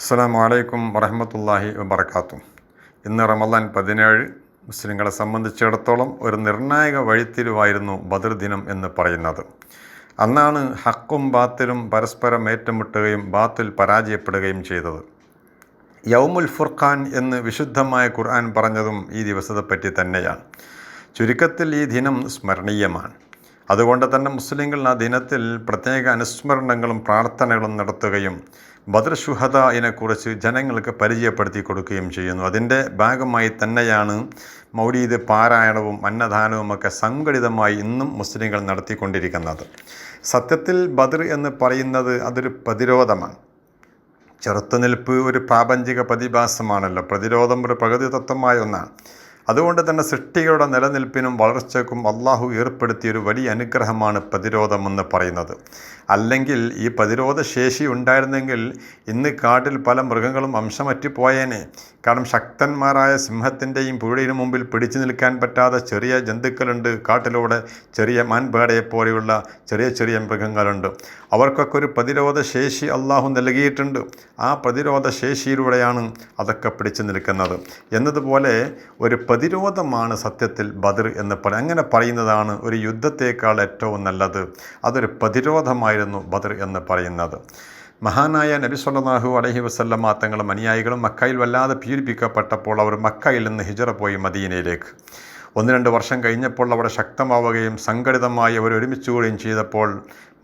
അസ്സാം വലൈക്കും വറഹമത്തല്ലാഹി വബർക്കാത്തു ഇന്ന് റമദാൻ പതിനേഴ് മുസ്ലിങ്ങളെ സംബന്ധിച്ചിടത്തോളം ഒരു നിർണായക വഴിത്തിരിവായിരുന്നു ബദർ ദിനം എന്ന് പറയുന്നത്. അന്നാണ് ഹക്കും ബാത്തിലും പരസ്പരം ഏറ്റുമുട്ടുകയും ബാത്തിൽ പരാജയപ്പെടുകയും ചെയ്തത്. യൗമുൽ ഫുർഖാൻ എന്ന് വിശുദ്ധമായ ഖുർആൻ പറഞ്ഞതും ഈ ദിവസത്തെപ്പറ്റി തന്നെയാണ്. ചുരുക്കത്തിൽ ഈ ദിനം സ്മരണീയമാണ്. അതുകൊണ്ട് തന്നെ മുസ്ലിങ്ങൾ ആ ദിനത്തിൽ പ്രത്യേക അനുസ്മരണങ്ങളും പ്രാർത്ഥനകളും നടത്തുകയും ബദർ ഷുഹദയിനെക്കുറിച്ച് ജനങ്ങൾക്ക് പരിചയപ്പെടുത്തി കൊടുക്കുകയും ചെയ്യുന്നു. അതിന്റെ ഭാഗമായി തന്നെയാണ് മൗലീദ് പാരായണവും അന്നദാനവും ഒക്കെ സംഘടിതമായി ഇന്നും മുസ്ലിങ്ങൾ നടത്തിക്കൊണ്ടിരിക്കുന്നത്. സത്യത്തിൽ ബദർ എന്ന് പറയുന്നത് അതൊരു പ്രതിരോധമാണ്. ചെറുത്തുനിൽപ്പ് ഒരു പ്രാപഞ്ചിക പ്രതിഭാസമാണല്ലോ. പ്രതിരോധം ഒരു പ്രകൃതി തത്വമായ ഒന്നാണ്. അതുകൊണ്ട് തന്നെ സൃഷ്ടികളുടെ നിലനിൽപ്പിനും വളർച്ചയ്ക്കും അള്ളാഹു ഏർപ്പെടുത്തിയൊരു വലിയ അനുഗ്രഹമാണ് പ്രതിരോധമെന്ന് പറയുന്നത്. അല്ലെങ്കിൽ ഈ പ്രതിരോധ ശേഷി ഉണ്ടായിരുന്നെങ്കിൽ ഇന്ന് കാട്ടിൽ പല മൃഗങ്ങളും അംശമറ്റു പോയേനെ കാരണം ശക്തന്മാരായ സിംഹത്തിന്റെയും പുഴയുടെ മുമ്പിൽ പിടിച്ചു നിൽക്കാൻ പറ്റാതെ ചെറിയ ജന്തുക്കളുണ്ട്. കാട്ടിലൂടെ ചെറിയ മാൻപേടയെ പോലെയുള്ള ചെറിയ ചെറിയ മൃഗങ്ങളുണ്ട്. അവർക്കൊക്കെ ഒരു പ്രതിരോധ ശേഷി അള്ളാഹു നൽകിയിട്ടുണ്ട്. ആ പ്രതിരോധ ശേഷിയിലൂടെയാണ് അതൊക്കെ പിടിച്ചു നിൽക്കുന്നത്. എന്നതുപോലെ ഒരു പ്രതിരോധമാണ് സത്യത്തിൽ ബദർ എന്ന് പറ അങ്ങനെ പറയുന്നതാണ് ഒരു യുദ്ധത്തേക്കാൾ ഏറ്റവും നല്ലത്. അതൊരു പ്രതിരോധമായിരുന്നു ബദർ എന്ന് പറയുന്നത്. മഹാനായ നബി സല്ലല്ലാഹു അലൈഹി വസല്ലമ തങ്ങളും അനുയായികളും മക്കയിൽ വല്ലാതെ പീഡിപ്പിക്കപ്പെട്ടപ്പോൾ അവർ മക്കയിൽ നിന്ന് ഹിജറ പോയി മദീനയിലേക്ക്. ഒന്ന് രണ്ട് വർഷം കഴിഞ്ഞപ്പോൾ അവിടെ ശക്തമാവുകയും സംഘടിതമായി അവർ ഒരുമിച്ചുകൂടുകയും ചെയ്തപ്പോൾ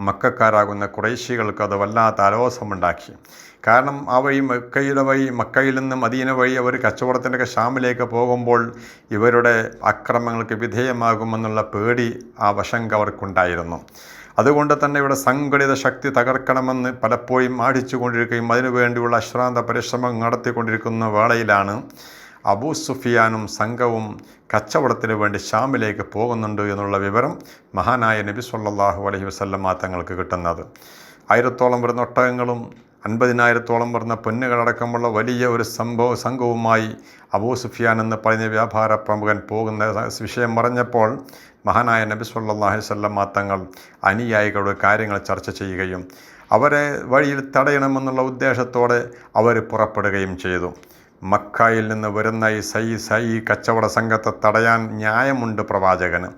മക്കാരാകുന്ന കുറേശികൾക്ക് അത് വല്ലാത്ത അലോസമുണ്ടാക്കി കാരണം ആ വഴി മക്കയുടെ വഴി മക്കയിൽ നിന്നും മദീന വഴി അവർ കച്ചവടത്തിന്റെ ഷാമിലേക്ക് പോകുമ്പോൾ ഇവരുടെ അക്രമങ്ങൾക്ക് വിധേയമാകുമെന്നുള്ള പേടി ആ വശങ്ക അവർക്കുണ്ടായിരുന്നു. അതുകൊണ്ട് തന്നെ ഇവിടെ സംഘടിത ശക്തി തകർക്കണമെന്ന് പലപ്പോഴും ആടിച്ചു കൊണ്ടിരിക്കുകയും അതിനുവേണ്ടിയുള്ള അശ്രാന്ത പരിശ്രമം നടത്തിക്കൊണ്ടിരിക്കുന്ന വേളയിലാണ് അബൂ സുഫിയാനും സംഘവും കച്ചവടത്തിന് വേണ്ടി ഷാമിലേക്ക് പോകുന്നുണ്ട് എന്നുള്ള വിവരം മഹാനായ നബി സല്ലാഹു അലൈഹി വസല്ലമ തങ്ങൾക്ക് കിട്ടുന്നത്. ആയിരത്തോളം വരുന്ന ഒട്ടകങ്ങളും അൻപതിനായിരത്തോളം വരുന്ന പൊന്നുകളടക്കമുള്ള വലിയ ഒരു സംഭവ സംഘവുമായി അബൂ സുഫിയാൻ എന്ന് പറയുന്ന വ്യാപാര പ്രമുഖൻ പോകുന്ന വിഷയം പറഞ്ഞപ്പോൾ മഹാനായ നബി സല്ലാഹു വസല്ലമ തങ്ങൾ അനുയായികളുടെ കാര്യങ്ങൾ ചർച്ച ചെയ്യുകയും അവരെ വഴിയിൽ തടയണമെന്നുള്ള ഉദ്ദേശത്തോടെ അവർ പുറപ്പെടുകയും ചെയ്തു. മക്കായിൽ നിന്ന് വരുന്ന ഈ സൈ സൈ കച്ചവട സംഘത്തെ തടയാൻ ന്യായമുണ്ട് പ്രവാചകന്.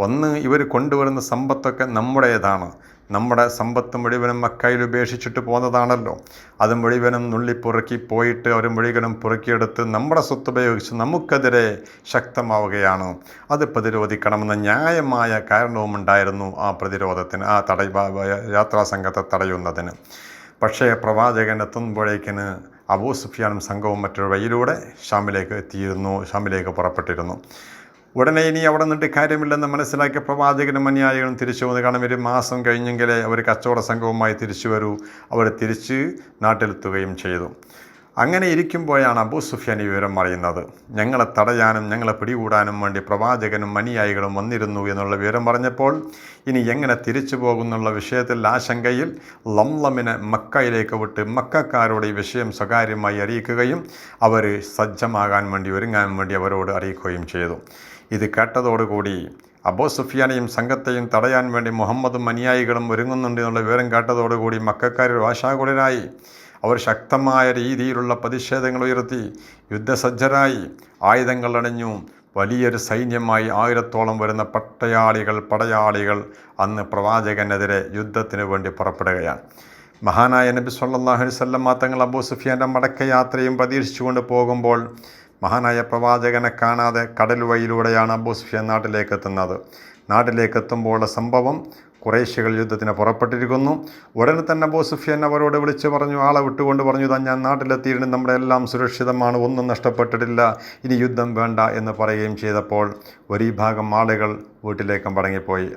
ഒന്ന് ഇവർ കൊണ്ടുവരുന്ന സമ്പത്തൊക്കെ നമ്മുടേതാണ്. നമ്മുടെ സമ്പത്ത് മുഴുവനും മക്കയിൽ ഉപേക്ഷിച്ചിട്ട് പോകുന്നതാണല്ലോ. അത് മുഴുവനും നുള്ളിപ്പുറുക്കി പോയിട്ട് അവർ മുഴുവനും പുറക്കിയെടുത്ത് നമ്മുടെ സ്വത്ത് ഉപയോഗിച്ച് നമുക്കെതിരെ ശക്തമാവുകയാണ്. അത് പ്രതിരോധിക്കണമെന്ന ന്യായമായ കാരണവും ഉണ്ടായിരുന്നു ആ പ്രതിരോധത്തിന് ആ തടയ യാത്രാ സംഘത്തെ തടയുന്നതിന്. പക്ഷേ പ്രവാചകൻ എത്തുമ്പോഴേക്കിന് അബൂ സുഫിയാനും സംഘവും മറ്റൊരു വഴിയിലൂടെ ഷാമിലേക്ക് എത്തിയിരുന്നു ഷാമിലേക്ക് പുറപ്പെട്ടിരുന്നു. ഉടനെ ഇനി അവിടെ നിന്നിട്ട് കാര്യമില്ലെന്ന് മനസ്സിലാക്കിയ പ്രവാചകനും അനുയായികളും തിരിച്ചു വന്ന് കാരണം ഒരു മാസം കഴിഞ്ഞെങ്കിലേ അവർ കച്ചവട സംഘവുമായി തിരിച്ചു വരൂ. അവർ തിരിച്ച് നാട്ടിലെത്തുകയും ചെയ്തു. അങ്ങനെ ഇരിക്കുമ്പോഴാണ് അബൂ സുഫിയാൻ ഈ വിവരം അറിയുന്നത്. ഞങ്ങളെ തടയാനും ഞങ്ങളെ പിടികൂടാനും വേണ്ടി പ്രവാചകനും അനുയായികളും വന്നിരുന്നു എന്നുള്ള വിവരം പറഞ്ഞപ്പോൾ ഇനി എങ്ങനെ തിരിച്ചു പോകുന്നുള്ള വിഷയത്തിൽ ആശങ്കയിൽ ലംലമിനെ മക്കയിലേക്ക് വിട്ട് മക്കാരോട് ഈ വിഷയം സ്വകാര്യമായി അറിയിക്കുകയും അവർ സജ്ജമാകാൻ വേണ്ടി ഒരുങ്ങാൻ വേണ്ടി അവരോട് അറിയിക്കുകയും ചെയ്തു. ഇത് കേട്ടതോടുകൂടി അബോ സുഫിയാനെയും സംഘത്തെയും തടയാൻ വേണ്ടി മുഹമ്മദും അനുയായികളും ഒരുങ്ങുന്നുണ്ട് എന്നുള്ള വിവരം കേട്ടതോടുകൂടി മക്കാരൊരു ആശാകുലരായി അവർ ശക്തമായ രീതിയിലുള്ള പ്രതിഷേധങ്ങൾ ഉയർത്തി. യുദ്ധസജ്ജരായി. ആയുധങ്ങൾ അണിഞ്ഞു. വലിയൊരു സൈന്യമായി ആയിരത്തോളം വരുന്ന പട്ടയാളികൾ പടയാളികൾ അന്ന് പ്രവാചകനെതിരെ യുദ്ധത്തിന് വേണ്ടി പുറപ്പെടുകയാണ്. മഹാനായ നബി സല്ലാഹു അലൈഹി വസല്ലം തങ്ങൾ അബൂ സുഫിയാന്റെ മടക്കയാത്രയും പ്രതീക്ഷിച്ചുകൊണ്ട് പോകുമ്പോൾ മഹാനായ പ്രവാചകനെ കാണാതെ കടൽ വഴിയിലൂടെയാണ് അബൂ സുഫിയാൻ നാട്ടിലേക്ക് എത്തുന്നത്. നാട്ടിലേക്ക് എത്തുമ്പോഴുള്ള സംഭവം കുറേശ്യകൾ യുദ്ധത്തിന് പുറപ്പെട്ടിരിക്കുന്നു. ഉടനെ തന്നെ അബൂ അവരോട് വിളിച്ചു പറഞ്ഞു ആളെ വിട്ടുകൊണ്ട് പറഞ്ഞു താൻ ഞാൻ നാട്ടിലെത്തിയിരുന്നു നമ്മുടെ എല്ലാം സുരക്ഷിതമാണ് ഒന്നും നഷ്ടപ്പെട്ടിട്ടില്ല ഇനി യുദ്ധം വേണ്ട എന്ന് പറയുകയും ചെയ്തപ്പോൾ ഒരു ഭാഗം ആളുകൾ വീട്ടിലേക്കും മടങ്ങിപ്പോയി.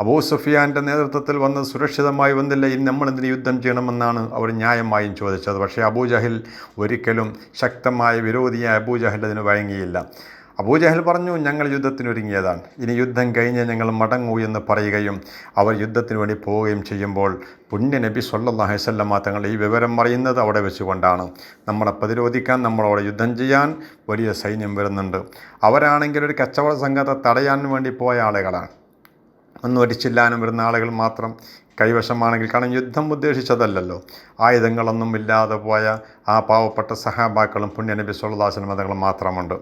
അബൂ സുഫിയാന്റെ നേതൃത്വത്തിൽ വന്ന് സുരക്ഷിതമായി വന്നില്ല ഇനി നമ്മൾ എന്തിന് യുദ്ധം ചെയ്യണമെന്നാണ് അവർ ന്യായമായും ചോദിച്ചത്. പക്ഷേ അബൂജഹിൽ ഒരിക്കലും ശക്തമായ വിരോധിയായ അബൂജഹിൽ അതിന് വഴങ്ങിയില്ല. അബൂജഹൽ പറഞ്ഞു ഞങ്ങൾ യുദ്ധത്തിനൊരുങ്ങിയതാണ് ഇനി യുദ്ധം കഴിഞ്ഞ് ഞങ്ങൾ മടങ്ങൂ എന്ന് പറയുകയും അവർ യുദ്ധത്തിന് വേണ്ടി പോവുകയും ചെയ്യുമ്പോൾ പുണ്യ നബി സല്ലല്ലാഹു അലൈഹി വസല്ലമ തങ്ങൾ ഈ വിവരം അറിയുന്നത് അവിടെ വെച്ചുകൊണ്ടാണ്. നമ്മളെ പ്രതിരോധിക്കാൻ നമ്മളവിടെ യുദ്ധം ചെയ്യാൻ വലിയ സൈന്യം വരുന്നുണ്ട്. അവരാണെങ്കിൽ ഒരു കച്ചവട സംഘത്തെ തടയാൻ വേണ്ടി പോയ ആളുകളാണ്. ഒന്നും ഒരിച്ചില്ലാനും വരുന്ന ആളുകൾ മാത്രം കൈവശമാണെങ്കിൽ കാരണം യുദ്ധം ഉദ്ദേശിച്ചതല്ലല്ലോ. ആയുധങ്ങളൊന്നും ഇല്ലാതെ പോയ ആ പാവപ്പെട്ട സഹാബാക്കളും പുണ്യനബി സുല്ലാസിന് മതങ്ങളും മാത്രമുണ്ട്.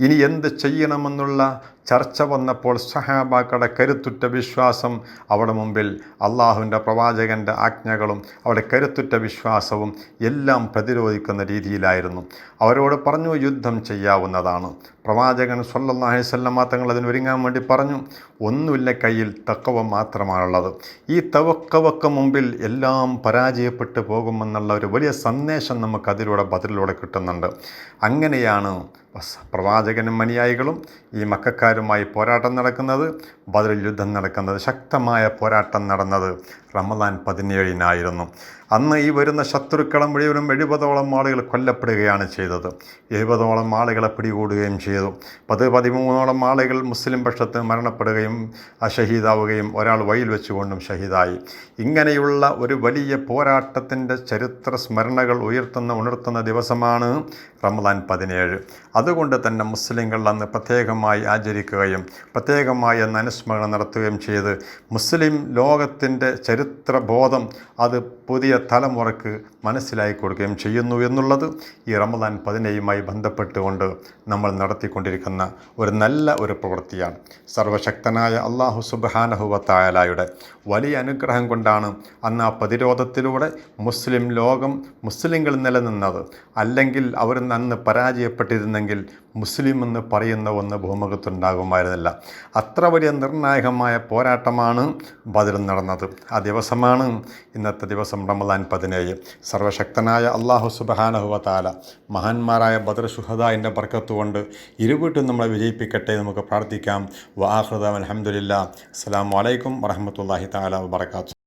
ഇനി എന്ത് ചെയ്യണമെന്നുള്ള ചർച്ച വന്നപ്പോൾ സഹാബാക്കളുടെ കരുത്തുറ്റ വിശ്വാസം അവിടെ മുമ്പിൽ അള്ളാഹുവിന്റെ പ്രവാചകന്റെ ആജ്ഞകളും അവിടെ കരുത്തുറ്റ വിശ്വാസവും എല്ലാം പ്രതിരോധിക്കുന്ന രീതിയിലായിരുന്നു. അവരോട് പറഞ്ഞു യുദ്ധം ചെയ്യാവുന്നതാണ്. പ്രവാചകൻ സല്ലല്ലാഹു സ്വല്ലമ തങ്ങൾ അതിന് ഒരുങ്ങാൻ വേണ്ടി പറഞ്ഞു. ഒന്നുമില്ല കയ്യിൽ തക്കവ മാത്രമാണുള്ളത്. ഈ തവക്കവക്ക് മുമ്പിൽ എല്ലാം പരാജയപ്പെട്ടു പോകുമെന്നുള്ള ഒരു വലിയ സന്ദേശം നമുക്ക് അതിലൂടെ ബദലിലൂടെ കിട്ടുന്നുണ്ട്. അങ്ങനെയാണ് പ്രവാചകനും അനുയായികളും ഈ മക്കാരുമായി പോരാട്ടം നടക്കുന്നത് ബദൽ യുദ്ധം നടക്കുന്നത് ശക്തമായ പോരാട്ടം നടന്നത് റമദാൻ പതിനേഴിനായിരുന്നു. അന്ന് ഈ വരുന്ന ശത്രുക്കളെ മുഴുവനും എഴുപതോളം ആളുകൾ കൊല്ലപ്പെടുകയാണ് ചെയ്തത്. എഴുപതോളം ആളുകളെ പിടികൂടുകയും ചെയ്തു. പത്ത് പതിമൂന്നോളം ആളുകൾ മുസ്ലിം പക്ഷത്ത് മരണപ്പെടുകയും അഷഹീദാവുകയും ഷഹീദാവുകയും ഒരാൾ വയിൽ വെച്ചുകൊണ്ടും ഷഹീദായി ഇങ്ങനെയുള്ള ഒരു വലിയ പോരാട്ടത്തിന്റെ ചരിത്ര സ്മരണകൾ ഉയർത്തുന്ന ഉണർത്തുന്ന ദിവസമാണ് റമദാൻ പതിനേഴ്. അതുകൊണ്ട് തന്നെ മുസ്ലിങ്ങൾ അന്ന് പ്രത്യേകമായി ആചരിക്കുകയും പ്രത്യേകമായി അന്ന് അനുസ്മരണം നടത്തുകയും ചെയ്ത് മുസ്ലിം ലോകത്തിന്റെ ചരിത്രബോധം അത് പുതിയ തലമുറയ്ക്ക് മനസ്സിലായി കൊടുക്കുകയും ചെയ്യുന്നു എന്നുള്ളത് ഈ റമദാൻ പതിനേഴുമായി ബന്ധപ്പെട്ടുകൊണ്ട് നമ്മൾ നടത്തിക്കൊണ്ടിരിക്കുന്ന ഒരു നല്ല ഒരു പ്രവൃത്തിയാണ്. സർവശക്തനായ അള്ളാഹു സുബാനഹുവത്തായാലായുടെ വലിയ അനുഗ്രഹം കൊണ്ടാണ് അന്ന് ആ പ്രതിരോധത്തിലൂടെ മുസ്ലിം ലോകം മുസ്ലിങ്ങൾ നിലനിന്നത്. അല്ലെങ്കിൽ അവർ അന്ന് പരാജയപ്പെട്ടിരുന്നെങ്കിൽ മുസ്ലിം എന്ന് പറയുന്ന ഒന്ന് ഭൂമുഖത്തുണ്ടാകുമായിരുന്നില്ല. അത്ര വലിയ നിർണായകമായ പോരാട്ടമാണ് ബദൽ നടന്നത്. ആ ദിവസമാണ് ഇന്നത്തെ ദിവസം റമദാൻ പതിനേഴ്. സർവശക്തനായ അള്ളാഹു സുബഹാനഹുവ താല മഹാന്മാരായ ബദർ ഷുഹദാന്റെ ബർക്കത്തുകൊണ്ട് ഇരുവീട്ടും നമ്മളെ വിജയിപ്പിക്കട്ടെ നമുക്ക് പ്രാർത്ഥിക്കാം. വാഹൃദ അലഹമുല്ല അസ്സാം വലൈക്കും വറഹമത്തല്ലാഹി താല വാത്തു